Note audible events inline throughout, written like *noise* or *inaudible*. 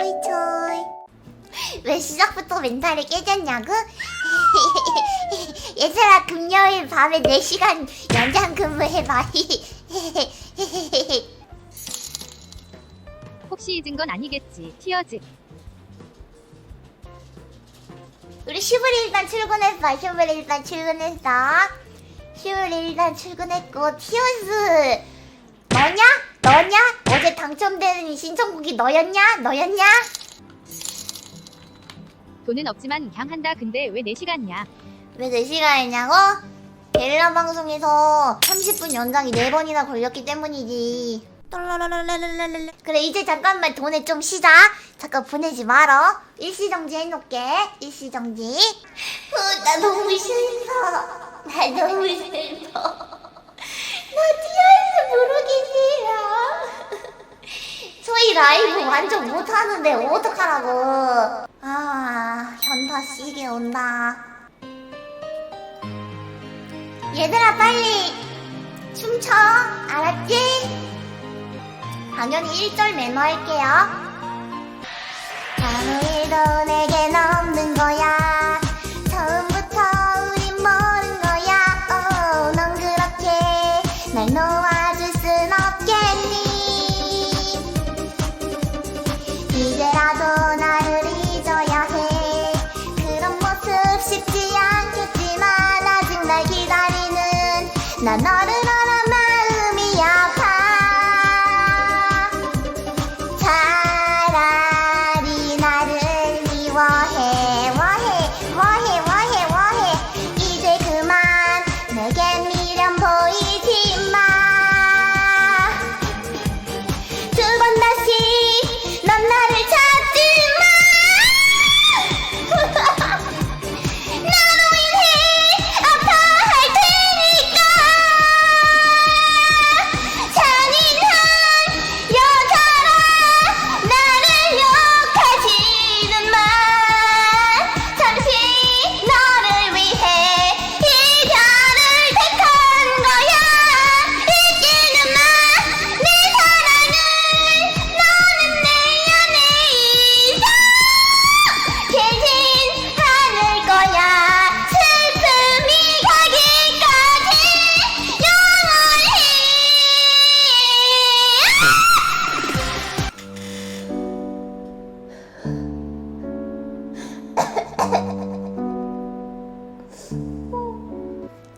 초이 초이 왜 시작부터 멘탈이 깨졌냐고? *laughs* 얘들아 금요일 밤에 4시간 연장 근무해봐 *laughs* 혹시 잊은 건 아니겠지. 티어즈. 우리 10월 일단 출근했어 10월 일단 출근했어 10월 일단 출근했고 티어스 너냐? 너냐? 어제 당첨된 이 신청곡이 너였냐? 너였냐? 돈은 없지만 그냥 한다. 근데 왜 4시간이야? 왜 4시간이냐고? 게릴라 방송에서 30분 연장이 4번이나 걸렸기 때문이지. 그래 이제 잠깐만 돈에 좀 쉬자. 잠깐 보내지 말어. 일시정지 해놓게. 일시정지. 어, 나 너무 싫어. 나 너무 싫어. 싫어. 저희 라이브 완전 못하는데 어떡하라고. 아 현타 씨게 온다. 얘들아 빨리 춤춰 알았지? 당연히 1절 매너 할게요 아무 일도 내겐 없는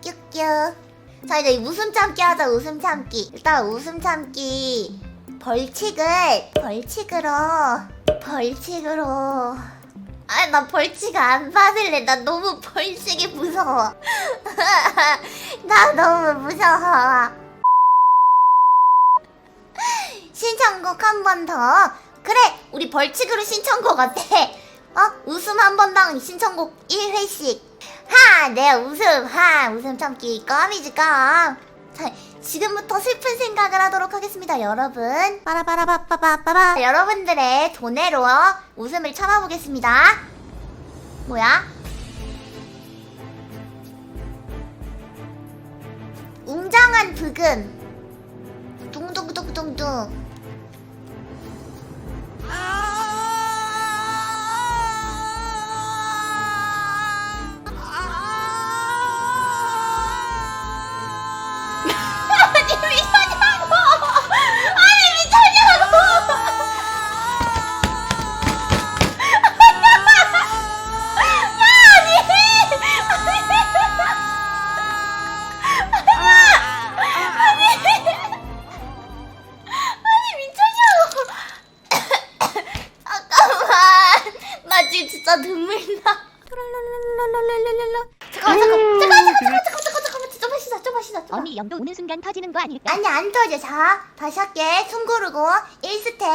뀨뀨 자 이제 웃음 참기 하자 웃음 참기. 일단 웃음 참기. 벌칙을 벌칙으로 벌칙으로. 아 나 벌칙 안 받을래. 나 너무 벌칙이 무서워. *laughs* 나 너무 무서워. 신청곡 한 번 더. 그래 우리 벌칙으로 신청곡 어때? 어? 웃음 한 번당 신청곡 1회씩 하! 내 웃음! 하! 웃음 참기 껌이지 껌! 자, 지금부터 슬픈 생각을 하도록 하겠습니다, 여러분. 빠라바라바빠바빠바. 여러분들의 돈으로 웃음을 참아보겠습니다. 뭐야? 웅장한 브금. 둥둥둥둥둥. 잠깐만 잠깐만 잠깐만 잠깐만 잠깐만 잠깐만 잠깐만 좀 하시다 좀 하시다 좀 언니 영도 우는 순간 터지는 거 아닐까? 아니 안 터져 자 다시 할게 숨 고르고 1스택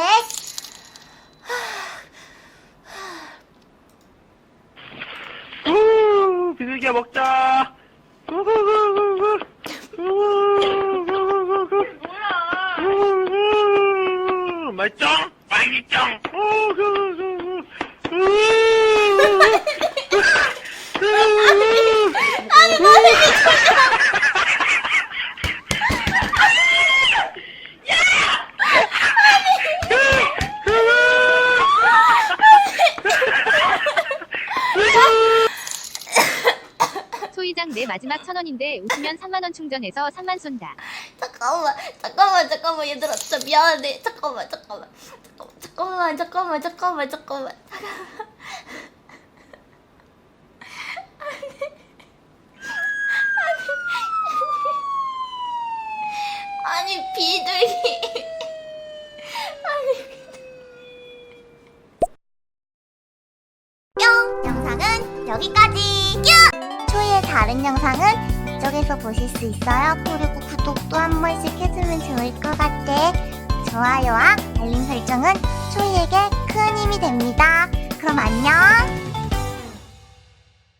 우 비둘기야 먹자. 우후후후후. 우후후후후. 우후. 맛있죠? 맛있죠? 우후후후. 우후. 아니 너네 미쳤어 우후. 소희장 내 마지막 천 원인데 웃으면 3만 원 충전해서 3만 쏜다. 잠깐만, 잠깐만, 잠깐만, 얘들아, 진짜 미안해. 잠깐만, 잠깐만, 잠깐만, 잠깐만, 잠깐만, 잠깐만, 잠깐만. 여기까지. 뿅 초이의 다른 영상은 이쪽에서 보실 수 있어요. 그리고 구독도 한 번씩 해주면 좋을 것 같아. 좋아요와 알림 설정은 초이에게 큰 힘이 됩니다. 그럼 안녕